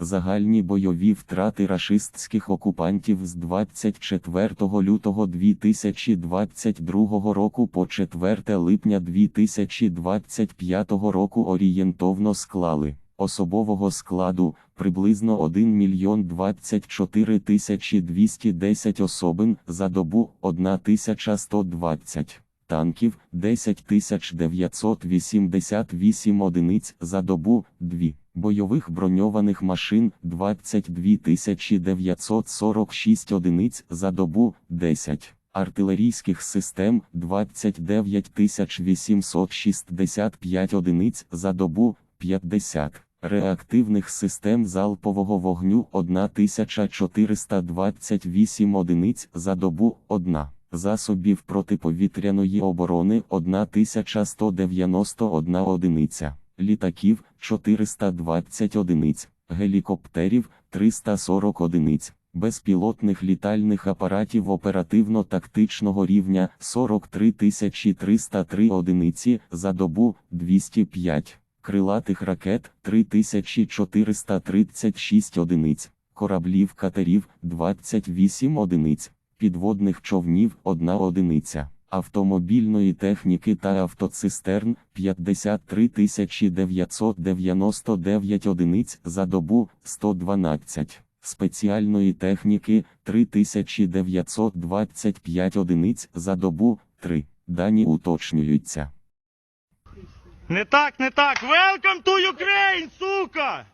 Загальні бойові втрати рашистських окупантів з 24 лютого 2022 року по 4 липня 2025 року орієнтовно склали особового складу приблизно 1 мільйон 24 тисячі 210 особин за добу 1120 танків 10 988 одиниць за добу 2, бойових броньованих машин 22 946 одиниць за добу 10, артилерійських систем 29 865 одиниць за добу 50. Реактивних систем залпового вогню 1428 одиниць за добу 1 засобів протиповітряної оборони 1191 одиниця, літаків 420 одиниць, гелікоптерів 340 одиниць, безпілотних літальних апаратів оперативно-тактичного рівня 43 303 одиниці за добу 205, крилатих ракет 3436 одиниць, кораблів катерів 28 одиниць підводних човнів 1 одиниця, автомобільної техніки та автоцистерн 53 999 одиниць за добу 112, спеціальної техніки 3925 одиниць за добу 3. Дані уточнюються. Не так, не так. Welcome to Ukraine, сука!